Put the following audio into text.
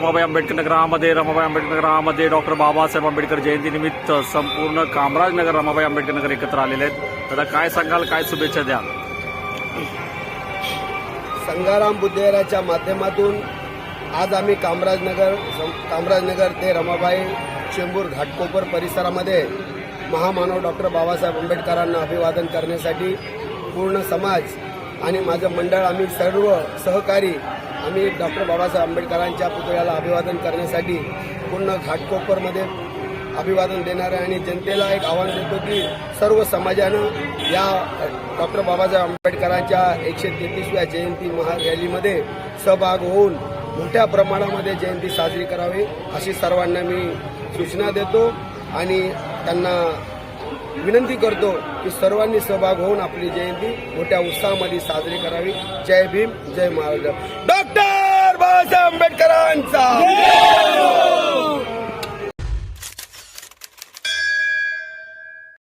रमाबाई आंबेडकर नगरामध्ये रमाबाई आंबेडकर नगरामध्ये डॉक्टर बाबासाहेब आंबेडकर जयंतीनिमित्त संपूर्ण कामराजनगर रमाबाई आंबेडकर नगर एकत्र आलेले आहेत. दादा काय सांगाल? काय शुभेच्छा द्याल? संगाराम बुद्धेराच्या माध्यमातून आज आम्ही कामराजनगर कामराजनगर ते रमाबाई चेंबूर घाटकोपर परिसरामध्ये महामानव डॉक्टर बाबासाहेब आंबेडकरांना अभिवादन करण्यासाठी पूर्ण समाज आणि माझं मंडळ आम्ही सर्व सहकारी आम्ही डॉक्टर बाबासाहेब आंबेडकरांच्या पुतळ्याला अभिवादन करण्यासाठी पूर्ण घाटकोपरमध्ये अभिवादन देणारे आणि जनतेला एक आव्हान देतो की सर्व समाजानं या डॉक्टर बाबासाहेब आंबेडकरांच्या एकशे तेहतीसव्या जयंती महारॅलीमध्ये सहभाग होऊन मोठ्या प्रमाणामध्ये जयंती साजरी करावी अशी सर्वांना मी सूचना देतो आणि त्यांना विनंती करतो की सर्वांनी सहभाग होऊन आपली जयंती मोठ्या उत्साहामध्ये साजरी करावी. जय भीम जय महाराज. डॉक्टर बाबासाहेब आंबेडकरांचा